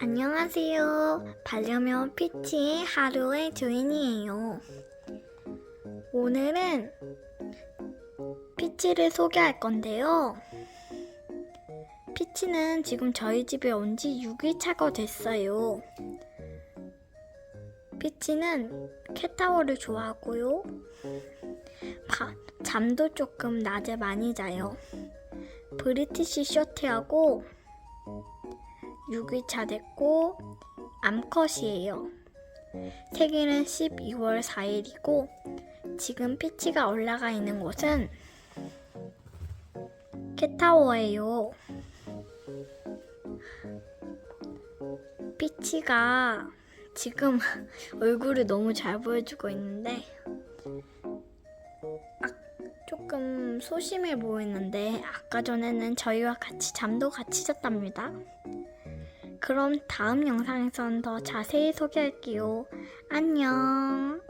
안녕하세요. 반려묘 피치의 하루의 주인이에요. 오늘은 피치를 소개할 건데요. 피치는 지금 저희 집에 온 지 6일차가 됐어요. 피치는 캣타워를 좋아하고요. 바- 잠도 조금 낮에 많이 자요. 브리티시 쇼트하고 6일차 됐고 암컷이에요. 생일은 12월 4일이고 지금 피치가 올라가 있는 곳은 캣타워예요. 피치가 지금 얼굴을 너무 잘 보여주고 있는데 아, 조금 소심해 보이는데 아까 전에는 저희와 같이 잠도 같이 잤답니다. 그럼 다음 영상에선 더 자세히 소개할게요. 안녕.